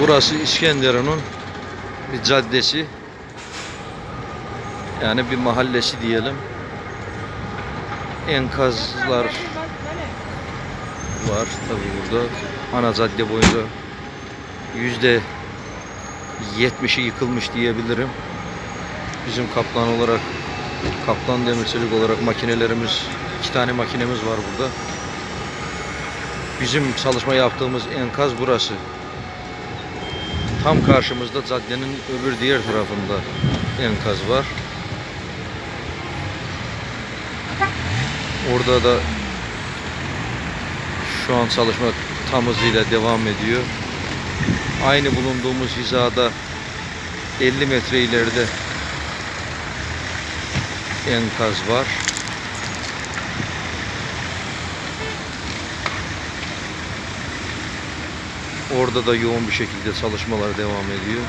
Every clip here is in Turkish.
Burası İskenderun'un bir caddesi. Yani bir mahallesi diyelim. Enkazlar var tabi burada. Ana cadde boyunca yüzde yetmişi yıkılmış diyebilirim. Bizim kaplan olarak kaplan demirçilik olarak makinelerimiz iki tane makinemiz var burada. Bizim çalışma yaptığımız enkaz burası. Tam karşımızda caddenin öbür diğer tarafında enkaz var. Orada da şu an çalışma tam hızıyla devam ediyor. Aynı bulunduğumuz hizada 50 metre ileride enkaz var. Orada da yoğun bir şekilde çalışmalar devam ediyor.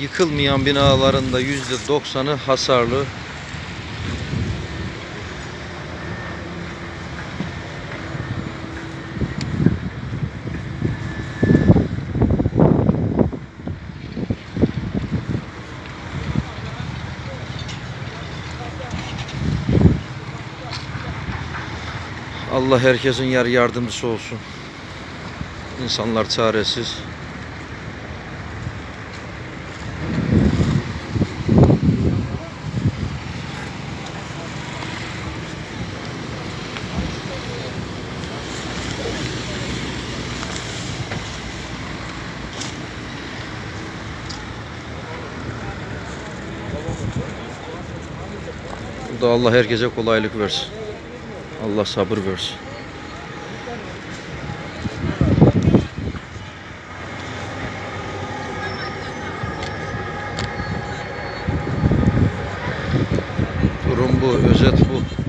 Yıkılmayan binaların da %90'ı hasarlı. Allah herkesin yar yardımcısı olsun. İnsanlar çaresiz. Burada Allah herkese kolaylık versin. Allah sabır versin. Durum bu, özet bu.